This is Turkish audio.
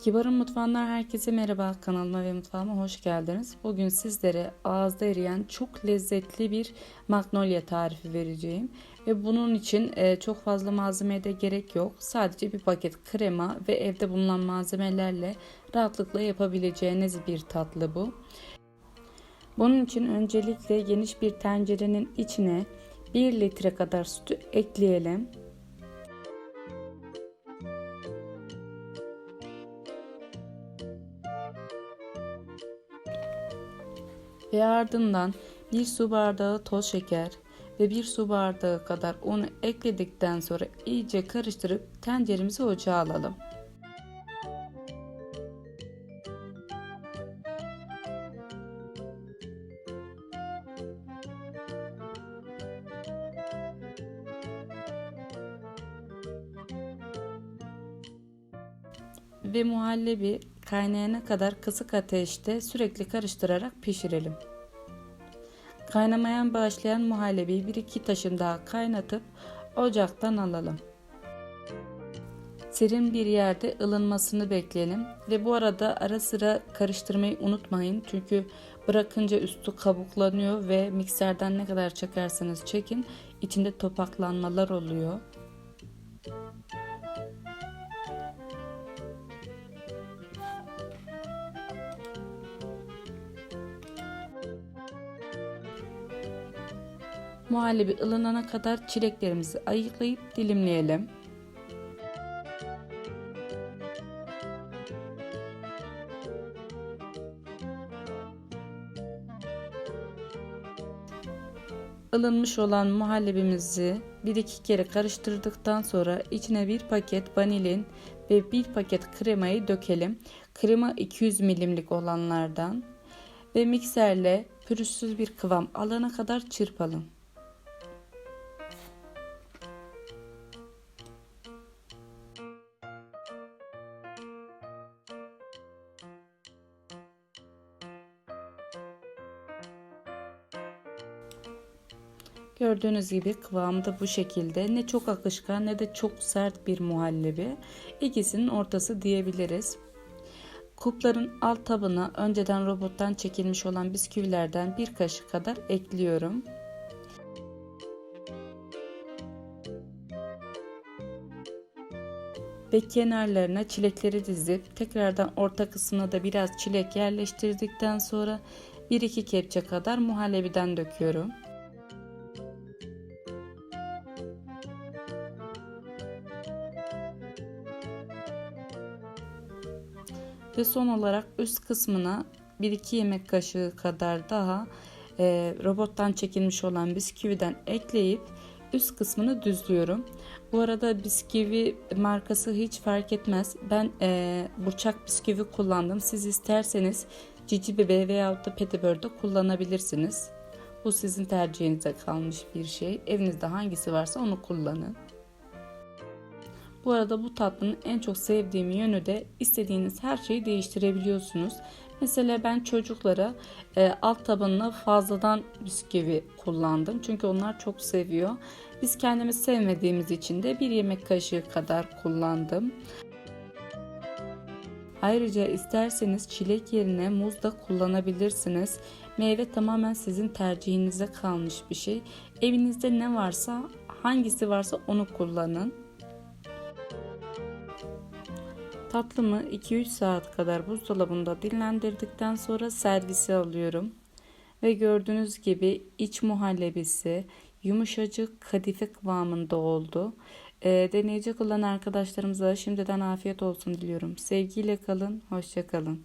Kibar'ın mutfağından herkese merhaba kanalıma ve mutfağıma hoş geldiniz. Bugün sizlere ağızda eriyen çok lezzetli bir magnolia tarifi vereceğim. Ve bunun için e, çok fazla malzemeye de gerek yok. Sadece bir paket krema ve evde bulunan malzemelerle rahatlıkla yapabileceğiniz bir tatlı bu. Bunun için öncelikle geniş bir tencerenin içine 1 litre kadar sütü ekleyelim. Ve ardından bir su bardağı toz şeker ve bir su bardağı kadar unu ekledikten sonra iyice karıştırıp tenceremizi ocağa alalım. ve muhallebi kaynayana kadar kısık ateşte sürekli karıştırarak pişirelim. Kaynamayan başlayan muhallebiyi bir iki taşım daha kaynatıp ocaktan alalım. Serin bir yerde ılınmasını bekleyelim ve bu arada ara sıra karıştırmayı unutmayın çünkü bırakınca üstü kabuklanıyor ve mikserden ne kadar çekerseniz çekin içinde topaklanmalar oluyor. Muhallebi ılınana kadar çileklerimizi ayıklayıp dilimleyelim. ılınmış olan muhallebimizi bir iki kere karıştırdıktan sonra içine bir paket vanilin ve bir paket kremayı dökelim. Krema 200 milimlik olanlardan ve mikserle pürüzsüz bir kıvam alana kadar çırpalım. Gördüğünüz gibi kıvamı da bu şekilde. Ne çok akışkan ne de çok sert bir muhallebi. İkisinin ortası diyebiliriz. Kupların alt tabına önceden robottan çekilmiş olan bisküvilerden bir kaşık kadar ekliyorum. Ve kenarlarına çilekleri dizip tekrardan orta kısmına da biraz çilek yerleştirdikten sonra 1-2 kepçe kadar muhallebiden döküyorum. Ve son olarak üst kısmına 1-2 yemek kaşığı kadar daha e, robottan çekilmiş olan bisküviden ekleyip üst kısmını düzlüyorum. Bu arada bisküvi markası hiç fark etmez. Ben e, burçak bisküvi kullandım. Siz isterseniz cici bebe veya da petibörde kullanabilirsiniz. Bu sizin tercihinize kalmış bir şey. Evinizde hangisi varsa onu kullanın. Bu arada bu tatlının en çok sevdiğim yönü de istediğiniz her şeyi değiştirebiliyorsunuz. Mesela ben çocuklara e, alt tabanına fazladan bisküvi kullandım. Çünkü onlar çok seviyor. Biz kendimiz sevmediğimiz için de bir yemek kaşığı kadar kullandım. Ayrıca isterseniz çilek yerine muz da kullanabilirsiniz. Meyve tamamen sizin tercihinize kalmış bir şey. Evinizde ne varsa, hangisi varsa onu kullanın. Tatlımı 2-3 saat kadar buzdolabında dinlendirdikten sonra servise alıyorum. Ve gördüğünüz gibi iç muhallebisi yumuşacık kadife kıvamında oldu. E, deneyecek olan arkadaşlarımıza şimdiden afiyet olsun diliyorum. Sevgiyle kalın, hoşça kalın.